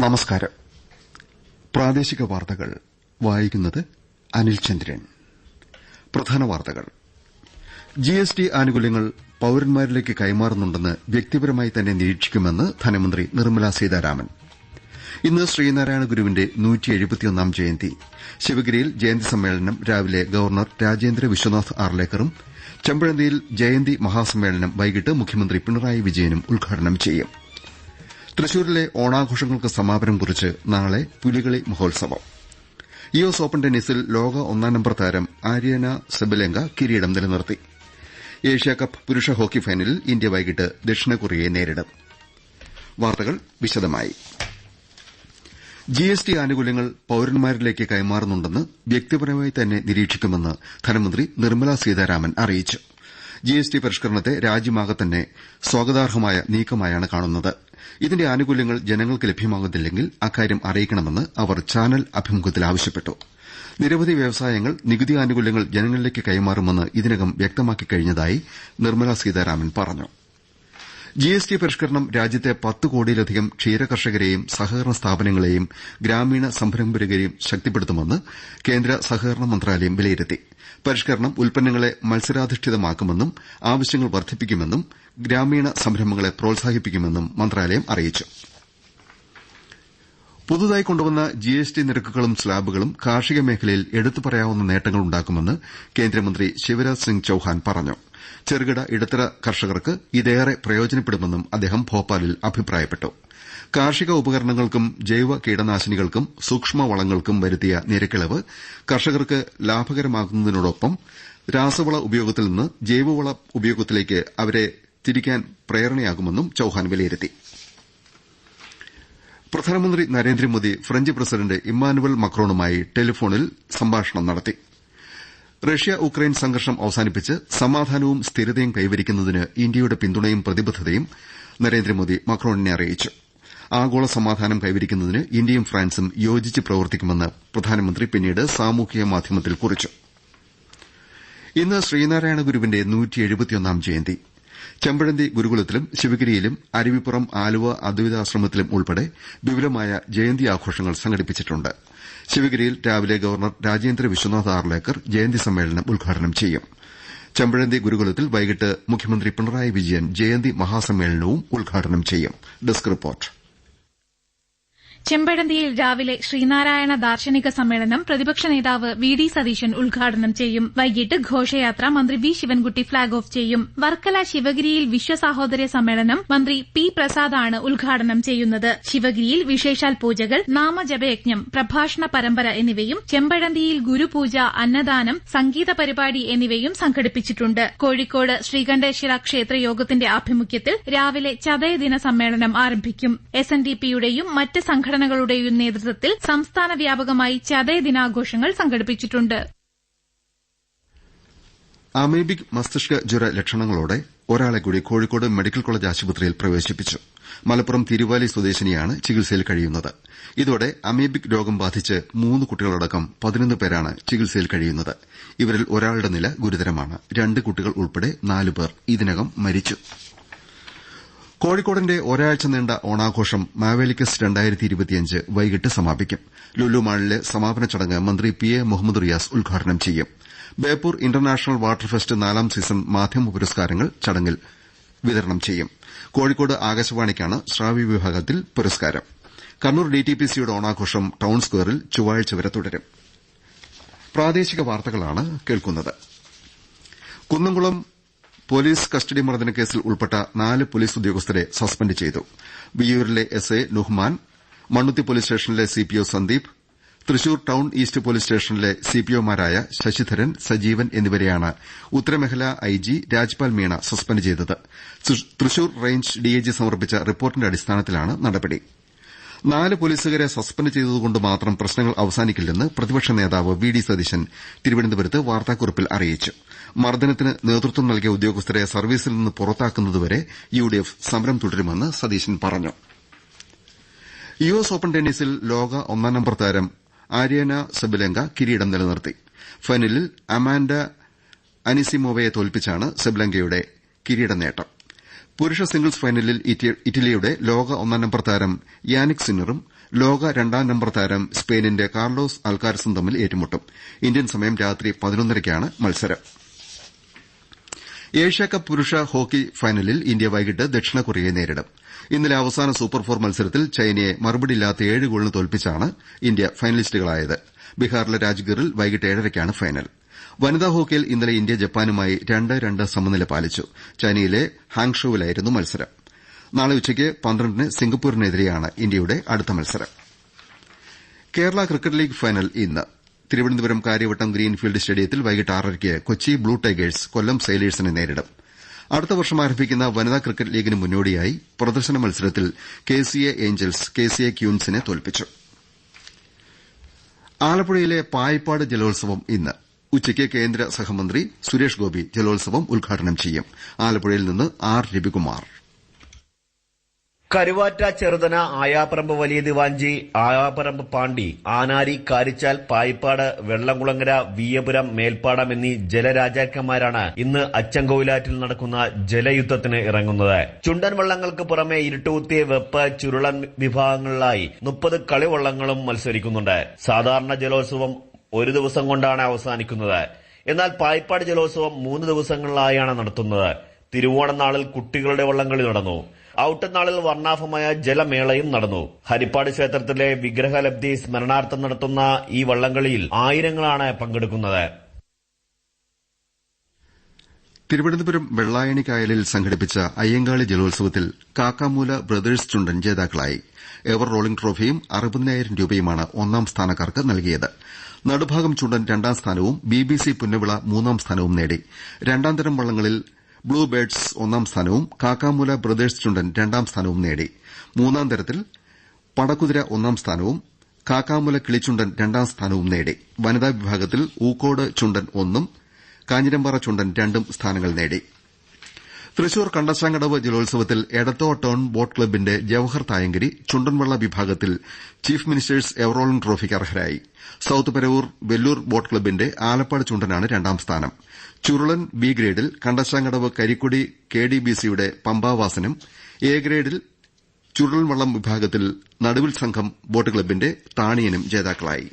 നമസ്കാരം. പ്രാദേശിക വാർത്തകൾ. വായിക്കുന്നത് അനിൽചന്ദ്രൻ പ്രധാന വാർത്തകൾ. ജിഎസ്ടി ആനുകൂല്യങ്ങൾ പൌരന്മാരിലേക്ക് കൈമാറുന്നുണ്ടെന്ന് വ്യക്തിപരമായി തന്നെ നിരീക്ഷിക്കുമെന്ന് ധനമന്ത്രി നിർമ്മലാ സീതാരാമൻ. ഇന്ന് ശ്രീനാരായണ ഗുരുവിന്റെ ജയന്തി. ശിവഗിരിയിൽ ജയന്തി സമ്മേളനം രാവിലെ ഗവർണർ രാജേന്ദ്ര വിശ്വനാഥ് ആർലേക്കറും ചെമ്പഴന്തിയിൽ ജയന്തി മഹാസമ്മേളനം വൈകിട്ട് മുഖ്യമന്ത്രി പിണറായി വിജയനും ഉദ്ഘാടനം ചെയ്യും. തൃശൂരിലെ ഓണാഘോഷങ്ങൾക്ക് സമാപനം കുറിച്ച് നാളെ പുലികളി മഹോത്സവം. യുഎസ് ഓപ്പൺ ടെന്നീസിൽ ലോക ഒന്നാം നമ്പർ താരം ആര്യന സെബലെങ്ക കിരീടം നിലനിർത്തി. ഏഷ്യാകപ്പ് പുരുഷ ഹോക്കി ഫൈനലിൽ ഇന്ത്യ വൈകിട്ട് ദക്ഷിണ കൊറിയയെ നേരിടും. വാർത്തകൾ വിശദമായി. ജിഎസ്ടി ആനുകൂല്യങ്ങൾ പൌരന്മാരിലേക്ക് കൈമാറുന്നുണ്ടെന്ന് വ്യക്തിപരമായി തന്നെ നിരീക്ഷിക്കുമെന്ന് ധനമന്ത്രി നിർമ്മലാ സീതാരാമൻ അറിയിച്ചു. ജിഎസ്ടി പരിഷ്കരണത്തെ രാജ്യമാകെ തന്നെ സ്വാഗതാർഹമായ നീക്കമായാണ് കാണുന്നത്. ഇതിന്റെ ആനുകൂല്യങ്ങൾ ജനങ്ങൾക്ക് ലഭ്യമാകുന്നില്ലെങ്കിൽ അക്കാര്യം അറിയിക്കണമെന്ന് അവർ ചാനൽ അഭിമുഖത്തിൽ ആവശ്യപ്പെട്ടു. നിരവധി വ്യവസായങ്ങൾ നികുതി ആനുകൂല്യങ്ങൾ ജനങ്ങളിലേക്ക് കൈമാറുമെന്ന് ഇതിനകം വ്യക്തമാക്കി കഴിഞ്ഞതായി നിർമ്മല സീതാരാമൻ പറഞ്ഞു. ജിഎസ്ടി പരിഷ്കരണം രാജ്യത്തെ പത്ത് കോടിയിലധികം ക്ഷീര കർഷകരെയും സഹകരണ സ്ഥാപനങ്ങളെയും ഗ്രാമീണ സംരംഭകരെയും ശക്തിപ്പെടുത്തുമെന്ന് കേന്ദ്ര സഹകരണ മന്ത്രാലയം വിലയിരുത്തി. പരിഷ്കരണം ഉൽപ്പന്നങ്ങളെ മത്സരാധിഷ്ഠിതമാക്കുമെന്നും ആവശ്യങ്ങൾ വർദ്ധിപ്പിക്കുമെന്നും ഗ്രാമീണ സംരംഭങ്ങളെ പ്രോത്സാഹിപ്പിക്കുമെന്നും മന്ത്രാലയം അറിയിച്ചു. പുതുതായി കൊണ്ടുവന്ന ജി എസ് ടി നിരക്കുകളും സ്ലാബുകളും കാർഷിക മേഖലയിൽ എടുത്തുപറയാവുന്ന നേട്ടങ്ങളുണ്ടാക്കുമെന്ന് കേന്ദ്രമന്ത്രി ശിവരാജ് സിംഗ് ചൌഹാൻ പറഞ്ഞു. ചെറുകിട ഇടത്തര കർഷകർക്ക് ഇതേറെ പ്രയോജനപ്പെടുമെന്നും അദ്ദേഹം ഭോപ്പാലിൽ അഭിപ്രായപ്പെട്ടു. കാർഷിക ഉപകരണങ്ങൾക്കും ജൈവ കീടനാശിനികൾക്കും സൂക്ഷ്മ വളങ്ങൾക്കും വരുത്തിയ നിരക്കിളവ് കർഷകർക്ക് ലാഭകരമാകുന്നതിനോടൊപ്പം രാസവള ഉപയോഗത്തിൽ നിന്ന് ജൈവവള ഉപയോഗത്തിലേക്ക് അവരെ തിരിക്കാൻ പ്രേരണയാകുമെന്നും ചൌഹാൻ വിലയിരുത്തി. പ്രധാനമന്ത്രി നരേന്ദ്രമോദി ഫ്രഞ്ച് പ്രസിഡന്റ് ഇമ്മാനുവൽ മക്രോണുമായി ടെലിഫോണിൽ സംഭാഷണം നടത്തി. റഷ്യ ഉക്രൈൻ സംഘർഷം അവസാനിപ്പിച്ച് സമാധാനവും സ്ഥിരതയും കൈവരിക്കുന്നതിന് ഇന്ത്യയുടെ പിന്തുണയും പ്രതിബദ്ധതയും നരേന്ദ്രമോദി മക്രോണിനെ അറിയിച്ചു. ആഗോള സമാധാനം കൈവരിക്കുന്നതിന് ഇന്ത്യയും ഫ്രാൻസും യോജിച്ച് പ്രവർത്തിക്കുമെന്ന് പ്രധാനമന്ത്രി പിന്നീട് സാമൂഹിക മാധ്യമത്തിൽ കുറിച്ചു. ഇന്ന് ശ്രീനാരായണ ഗുരുവിന്റെ ജയന്തി. ചെമ്പഴന്തി ഗുരുകുലത്തിലും ശിവഗിരിയിലും അരുവിപ്പുറം ആലുവ അദ്വൈതാശ്രമത്തിലും ഉൾപ്പെടെ വിപുലമായ ജയന്തി ആഘോഷങ്ങൾ സംഘടിപ്പിച്ചിട്ടുണ്ട്. ശിവഗിരിയിൽ രാവിലെ ഗവർണർ രാജേന്ദ്ര വിശ്വനാഥ് ആർലേക്കർ ജയന്തി സമ്മേളനം ഉദ്ഘാടനം ചെയ്യും. ചെമ്പഴന്തി ഗുരുകുലത്തിൽ വൈകിട്ട് മുഖ്യമന്ത്രി പിണറായി വിജയൻ ജയന്തി മഹാസമ്മേളനവും ഉദ്ഘാടനം ചെയ്യും. ചെമ്പഴന്തിയിൽ രാവിലെ ശ്രീനാരായണ ദാർശനിക സമ്മേളനം പ്രതിപക്ഷ നേതാവ് വി ഡി സതീശൻ ഉദ്ഘാടനം ചെയ്യും. വൈകിട്ട് ഘോഷയാത്ര മന്ത്രി വി ശിവൻകുട്ടി ഫ്ളാഗ് ഓഫ് ചെയ്യും. വർക്കല ശിവഗിരിയിൽ വിശ്വസാഹോദര്യ സമ്മേളനം മന്ത്രി പി പ്രസാദാണ് ഉദ്ഘാടനം ചെയ്യുന്നത്. ശിവഗിരിയിൽ വിശേഷാൽ പൂജകൾ നാമജപയജ്ഞം പ്രഭാഷണ പരമ്പര എന്നിവയും ചെമ്പഴന്തിയിൽ ഗുരുപൂജ അന്നദാനം സംഗീത പരിപാടി എന്നിവയും സംഘടിപ്പിച്ചിട്ടുണ്ട്. കോഴിക്കോട് ശ്രീകണ്ഠേശ്വര ക്ഷേത്രയോഗത്തിന്റെ ആഭിമുഖ്യത്തിൽ രാവിലെ ചതയദിന സമ്മേളനം ആരംഭിക്കും. എസ് എൻ ഡി പിയുടെയും മറ്റ് സംഘടനകളുടെയും നേതൃത്വത്തിൽ സംസ്ഥാന വ്യാപകമായി ചതയ ദിനാഘോഷങ്ങൾ സംഘടിപ്പിച്ചിട്ടുണ്ട്. അമേബിക് മസ്തിഷ്ക ജ്വര ലക്ഷണങ്ങളോടെ ഒരാളെ കൂടി കോഴിക്കോട് മെഡിക്കൽ കോളേജ് ആശുപത്രിയിൽ പ്രവേശിപ്പിച്ചു. മലപ്പുറം തിരുവാലി സ്വദേശിനിയാണ് ചികിത്സയിൽ കഴിയുന്നത്. ഇതോടെ അമേബിക് രോഗം ബാധിച്ച് മൂന്ന് കുട്ടികളടക്കം പതിനൊന്ന് പേരാണ് ചികിത്സയിൽ കഴിയുന്നത്. ഇവരിൽ ഒരാളുടെ നില ഗുരുതരമാണ്. രണ്ട് കുട്ടികൾ ഉൾപ്പെടെ നാലുപേർ ഇതിനകം മരിച്ചു. കോഴിക്കോടിന്റെ ഒരാഴ്ച നീണ്ട ഓണാഘോഷം മാവേലിക്കസ് വൈകിട്ട് സമാപിക്കും. ലുലു മാളിലെ സമാപന ചടങ്ങ് മന്ത്രി പി എ മുഹമ്മദ് റിയാസ് ഉദ്ഘാടനം ചെയ്യും. ബേപ്പൂർ ഇന്റർനാഷണൽ വാട്ടർ ഫെസ്റ്റ് നാലാം സീസൺ മാധ്യമ പുരസ്കാരങ്ങൾ ചടങ്ങിൽ വിതരണം ചെയ്യും. കോഴിക്കോട് ആകാശവാണിക്കാണ് ശ്രാവ്യ വിഭാഗത്തിൽ പുരസ്കാരം. കണ്ണൂർ ഡിടിപിസിയുടെ ഓണാഘോഷം ടൌൺ സ്ക്വയറിൽ ചൊവ്വാഴ്ച വരെ തുടരും. കുന്നംകുളം പോലീസ് കസ്റ്റഡി മർദ്ദന കേസിൽ ഉൾപ്പെട്ട നാല് പൊലീസ് ഉദ്യോഗസ്ഥരെ സസ്പെൻഡ് ചെയ്തു. വിയ്യൂരിലെ S A Nuhman Mannuthy police സ്റ്റേഷനിലെ CPO Sandeep Thrissur town east police സ്റ്റേഷനിലെ സിപിഒമാരായ ശശിധരൻ സജീവൻ എന്നിവരെയാണ് ഉത്തരമേഖലാ ഐജി രാജ്പാൽ മീണ സസ്പെൻഡ് ചെയ്തത്. തൃശൂർ റേഞ്ച് ഡിഐജി സമർപ്പിച്ച റിപ്പോർട്ടിന്റെ അടിസ്ഥാനത്തിലാണ് നടപടി. നാല് പോലീസുകാരെ സസ്പെൻഡ് ചെയ്തതുകൊണ്ട് മാത്രം പ്രശ്നങ്ങൾ അവസാനിക്കില്ലെന്ന് പ്രതിപക്ഷ നേതാവ് വി ഡി സതീശൻ തിരുവനന്തപുരത്ത് വാർത്താക്കുറിപ്പിൽ അറിയിച്ചു. മർദ്ദനത്തിന് നേതൃത്വം നൽകിയ ഉദ്യോഗസ്ഥരെ സർവീസിൽ നിന്ന് പുറത്താക്കുന്നതുവരെ യു ഡി എഫ് സമരം തുടരുമെന്ന് സതീശൻ പറഞ്ഞു. യു എസ് ഓപ്പൺ ടെന്നീസിൽ ലോക ഒന്നാം നമ്പർ താരം ആര്യന സെബലെങ്ക കിരീടം നിലനിർത്തി. ഫൈനലിൽ അമാൻഡ അനിസിമോവയെ തോൽപ്പിച്ചാണ് സെബലെങ്കയുടെ കിരീട നേട്ടം. പുരുഷ സിംഗിൾസ് ഫൈനലിൽ ഇറ്റലിയുടെ ലോക ഒന്നാം നമ്പർ താരം യാനിക് സിന്നറും ലോക രണ്ടാം നമ്പർ താരം സ്പെയിനിന്റെ കാർലോസ് അൽക്കാരസും തമ്മിൽ ഏറ്റുമുട്ടും. ഇന്ത്യൻ സമയം രാത്രി പതിനൊന്നരയ്ക്കാണ് മത്സരം. ഏഷ്യാകപ്പ് പുരുഷ ഹോക്കി ഫൈനലിൽ ഇന്ത്യ വൈകിട്ട് ദക്ഷിണ കൊറിയയെ നേരിടും. ഇന്നലെ അവസാന സൂപ്പർ ഫോർ മത്സരത്തിൽ ചൈനയെ മറുപടിയില്ലാത്ത ഏഴ് ഗോളിന് തോൽപ്പിച്ചാണ് ഇന്ത്യ ഫൈനലിസ്റ്റുകളായത്. ബീഹാറിലെ രാജ്ഗീറിൽ വൈകിട്ട് ഏഴരയ്ക്കാണ് ഫൈനൽ. വനിതാ ഹോക്കിയിൽ ഇന്നലെ ഇന്ത്യ ജപ്പാനുമായി രണ്ട് രണ്ട് സമനില പാലിച്ചു. ചൈനയിലെ ഹാങ്ഷോവിലായിരുന്നു മത്സരം. നാളെ ഉച്ചയ്ക്ക് പന്ത്രണ്ടിന് സിംഗപ്പൂരിനെതിരെയാണ് ഇന്ത്യയുടെ അടുത്ത മത്സരം. കേരള ക്രിക്കറ്റ് ലീഗ് ഫൈനൽ ഇന്ന്. തിരുവനന്തപുരം കാര്യവട്ടം ഗ്രീൻഫീൽഡ് സ്റ്റേഡിയത്തിൽ വൈകിട്ട് ആറരയ്ക്ക് കൊച്ചി ബ്ലൂ ടൈഗേഴ്സ് കൊല്ലം സെയിലേഴ്സിനെ നേരിടും. അടുത്ത വർഷം ആരംഭിക്കുന്ന വനിതാ ക്രിക്കറ്റ് ലീഗിന് മുന്നോടിയായി പ്രദർശന മത്സരത്തിൽ K C A angels K C A ക്യൂൻസിനെ തോൽപ്പിച്ചു. ആലപ്പുഴയിലെ പായിപ്പാട് ജലോത്സവം ഇന്ന്. ഉച്ചയ്ക്ക് കേന്ദ്ര സഹമന്ത്രി സുരേഷ് ഗോപി ജലോത്സവം ഉദ്ഘാടനം ചെയ്യും. ആലപ്പുഴയിൽ നിന്ന് ആർ. രവികുമാർ. കരുവാറ്റ ചെറുതന ആയാപ്പറമ്പ് വലിയ ദിവാഞ്ചി ആയാപ്പറമ്പ് പാണ്ടി ആനാരി കാരിച്ചാൽ പായിപ്പാട് വെള്ളംകുളങ്ങര വീയപുരം മേൽപ്പാടം എന്നീ ജലരാജാക്കന്മാരാണ് ഇന്ന് അച്ചൻകോവിലാറ്റിൽ നടക്കുന്ന ജലയുദ്ധത്തിന് ഇറങ്ങുന്നത്. ചുണ്ടൻ വള്ളങ്ങൾക്ക് പുറമെ ഇരുട്ടുകുത്തിയ വെപ്പ് ചുരുളൻ വിഭാഗങ്ങളിലായി മുപ്പത് കളിവള്ളങ്ങളും മത്സരിക്കുന്നുണ്ട്. സാധാരണ ജലോത്സവം ഒരു ദിവസം കൊണ്ടാണ് അവസാനിക്കുന്നത്. എന്നാൽ പായിപ്പാട് ജലോത്സവം മൂന്ന് ദിവസങ്ങളിലായാണ് നടത്തുന്നത്. തിരുവോണ നാളിൽ കുട്ടികളുടെ വള്ളംകളി നടന്നു. ഔട്ടനാളിൽ വർണാഭമായ ജലമേളയും നടന്നു. ഹരിപ്പാട് ക്ഷേത്രത്തിലെ വിഗ്രഹലബ്ധി സ്മരണാർത്ഥം നടത്തുന്ന ഈ വള്ളംകളിയിൽ ആയിരങ്ങളാണ് പങ്കെടുക്കുന്നത്. തിരുവനന്തപുരം വെള്ളായണി കായലിൽ സംഘടിപ്പിച്ച അയ്യങ്കാളി ജലോത്സവത്തിൽ കാക്കാമൂല ബ്രദേഴ്സ് ചുണ്ടൻ ജേതാക്കളായി. എവർ റോളിംഗ് ട്രോഫിയും അറുപതിനായിരം രൂപയുമാണ് ഒന്നാം സ്ഥാനക്കാർക്ക് നൽകിയത്. നടുഭാഗം ചുണ്ടൻ രണ്ടാം സ്ഥാനവും ബിബിസി പുന്നവിള മൂന്നാം സ്ഥാനവും നേടി. രണ്ടാം തരം വള്ളങ്ങളിൽ ബ്ലൂ ബേഡ്സ് ഒന്നാം സ്ഥാനവും കാക്കാമൂല ബ്രദേഴ്സ് ചുണ്ടൻ രണ്ടാം സ്ഥാനവും നേടി. മൂന്നാം തരത്തിൽ പടക്കുതിര ഒന്നാം സ്ഥാനവും കാക്കാമൂല കിളിച്ചുണ്ടൻ രണ്ടാം സ്ഥാനവും നേടി. വനിതാ വിഭാഗത്തിൽ ഊക്കോട് ചുണ്ടൻ ഒന്നും കാഞ്ഞിരമ്പാറ ചുണ്ടൻ രണ്ടും സ്ഥാനങ്ങൾ നേടി. തൃശൂർ കണ്ടശാങ്കടവ് ജലോത്സവത്തിൽ എടത്തോ ടൌൺ ബോട്ട് ക്ലബ്ബിന്റെ ജവഹർ തായങ്കരി ചുണ്ടൻവള്ള വിഭാഗത്തിൽ ചീഫ് മിനിസ്റ്റേഴ്സ് എവറോളിംഗ് ട്രോഫിക്ക് അർഹരായി. സൌത്ത് പരവൂർ വെല്ലൂർ ബോട്ട് ക്ലബ്ബിന്റെ ആലപ്പാട് ചുണ്ടനാണ് രണ്ടാം സ്ഥാനം. ചുരുളൻ B ഗ്രേഡിൽ Kandassankadavu Karikkudi K D B സിയുടെ പമ്പാവാസനും എ ഗ്രേഡിൽ ചുരുളൻവള്ളം വിഭാഗത്തിൽ നടുവിൽ സംഘം ബോട്ട് ക്ലബ്ബിന്റെ താണിയനും ജേതാക്കളായി.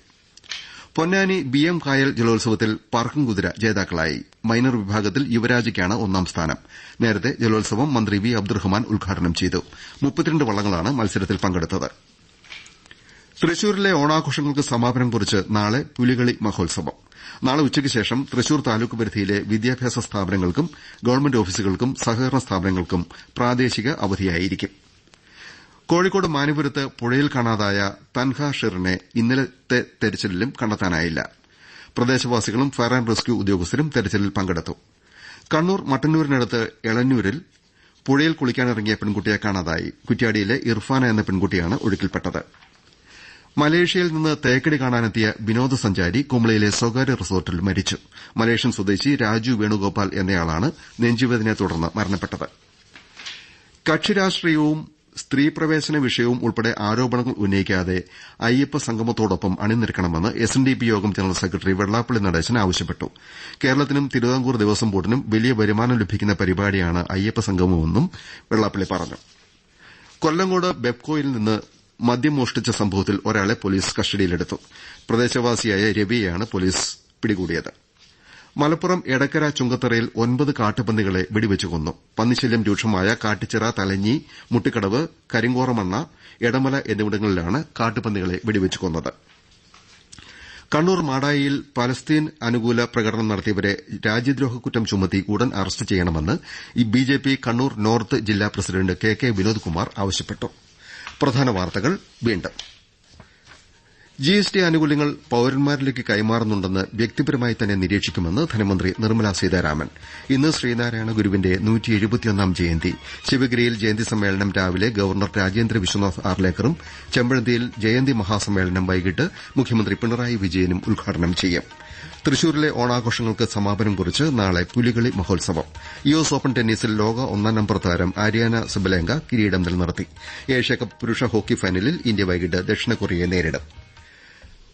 പൊന്നാനി ബി എം കായൽ ജലോത്സവത്തിൽ പറക്കും കുതിര ജേതാക്കളായി. മൈനർ വിഭാഗത്തിൽ യുവരാജയ്ക്കാണ് ഒന്നാം സ്ഥാനം. നേരത്തെ ജലോത്സവം മന്ത്രി വി. അബ്ദുറഹ്മാൻ ഉദ്ഘാടനം ചെയ്തു. വള്ളങ്ങളാണ് മത്സരത്തിൽ പങ്കെടുത്തത്. തൃശൂരിലെ ഓണാഘോഷങ്ങൾക്ക് സമാപനം കുറിച്ച് നാളെ പുലികളി മഹോത്സവം. നാളെ ഉച്ചയ്ക്ക് ശേഷം തൃശൂർ താലൂക്ക് പരിധിയിലെ വിദ്യാഭ്യാസ സ്ഥാപനങ്ങൾക്കും ഗവൺമെന്റ് ഓഫീസുകൾക്കും സഹകരണ സ്ഥാപനങ്ങൾക്കും പ്രാദേശിക അവധിയായിരിക്കും. കോഴിക്കോട് മാനുപുരത്ത് പുഴയിൽ കാണാതായ തൻഹ ഷെറിനെ ഇന്നലത്തെ തെരച്ചിലിലും കണ്ടെത്താനായില്ല. പ്രദേശവാസികളും ഫയർ ആന്റ് റെസ്ക്യൂ ഉദ്യോഗസ്ഥരും തെരച്ചിലിൽ പങ്കെടുത്തു. കണ്ണൂർ മട്ടന്നൂരിനടുത്ത് എളന്നൂരിൽ പുഴയിൽ കുളിക്കാനിറങ്ങിയ പെൺകുട്ടിയെ കാണാതായി. കുറ്റ്യാടിയിലെ ഇർഫാന എന്ന പെൺകുട്ടിയാണ് ഒഴുക്കിൽപ്പെട്ടത്. മലേഷ്യയിൽ നിന്ന് തേക്കടി കാണാനെത്തിയ വിനോദസഞ്ചാരി കുമളിയിലെ സ്വകാര്യ റിസോർട്ടിൽ മരിച്ചു. മലേഷ്യൻ സ്വദേശി രാജു വേണുഗോപാൽ എന്നയാളാണ് നെഞ്ചുവേദനയെ തുടർന്ന് മരണപ്പെട്ടത്. കക്ഷിരാഷ്ട്രീയവും സ്ത്രീ പ്രവേശന വിഷയവും ഉൾപ്പെടെ ആരോപണങ്ങൾ ഉന്നയിക്കാതെ അയ്യപ്പ സംഗമത്തോടൊപ്പം അണിനിരക്കണമെന്ന് എസ് എൻ ഡി പി യോഗം ജനറൽ സെക്രട്ടറി വെള്ളാപ്പള്ളി നടേശൻ ആവശ്യപ്പെട്ടു. കേരളത്തിനും തിരുവിതാംകൂർ ദേവസ്വം ബോർഡിനും വലിയ വരുമാനം ലഭിക്കുന്ന പരിപാടിയാണ് അയ്യപ്പ സംഗമമെന്നും വെള്ളാപ്പള്ളി പറഞ്ഞു. കൊല്ലങ്കോട് ബെപ്കോയിൽ നിന്ന് മദ്യം മോഷ്ടിച്ച സംഭവത്തിൽ ഒരാളെ പോലീസ് കസ്റ്റഡിയിലെടുത്തു. പ്രദേശവാസിയായ രവിയെയാണ് പോലീസ് പിടികൂടിയത്. മലപ്പുറം എടക്കര ചുങ്കത്തറയിൽ ഒൻപത് കാട്ടുപന്നികളെ വെടിവെച്ച് കൊന്നു. പന്നിശല്യം രൂക്ഷമായ കാട്ടിച്ചിറ തലഞ്ഞി മുട്ടിക്കടവ് കരിങ്കോറമണ്ണ എടമല എന്നിവിടങ്ങളിലാണ് കാട്ടുപന്നികളെ വെടിവെച്ച് കൊന്നത്. കണ്ണൂർ മാടായിയിൽ പലസ്തീൻ അനുകൂല പ്രകടനം നടത്തിയവരെ രാജ്യദ്രോഹ കുറ്റം ചുമത്തി ഉടൻ അറസ്റ്റ് ചെയ്യണമെന്ന് ബിജെപി കണ്ണൂർ നോർത്ത് ജില്ലാ പ്രസിഡന്റ് കെ കെ വിനോദ്കുമാർ ആവശ്യപ്പെട്ടു. ജിഎസ്ടി ആനുകൂല്യങ്ങൾ പൌരന്മാരിലേക്ക് കൈമാറുന്നുണ്ടെന്ന് വ്യക്തിപരമായി തന്നെ നിരീക്ഷിക്കുമെന്ന് ധനമന്ത്രി നിർമ്മലാ സീതാരാമൻ. ഇന്ന് ശ്രീനാരായണ ഗുരുവിന്റെ ജയന്തി. ശിവഗിരിയിൽ ജയന്തി സമ്മേളനം രാവിലെ ഗവർണർ രാജേന്ദ്ര വിശ്വനാഥ് ആർലേക്കറും ചെമ്പഴന്തിയിൽ ജയന്തി മഹാസമ്മേളനം വൈകിട്ട് മുഖ്യമന്ത്രി പിണറായി വിജയനും ഉദ്ഘാടനം ചെയ്യും. തൃശൂരിലെ ഓണാഘോഷങ്ങൾക്ക് സമാപനം കുറിച്ച് നാളെ പുലികളി മഹോത്സവം. യുഎസ് ഓപ്പൺ ടെന്നീസിൽ ലോക ഒന്നാം നമ്പർ താരം ആര്യാന സിബലേങ്ക കിരീടം നിലനിർത്തി. ഏഷ്യാകപ്പ് പുരുഷ ഹോക്കി ഫൈനലിൽ ഇന്ത്യ വൈകിട്ട് ദക്ഷിണ കൊറിയയെ നേരിടും.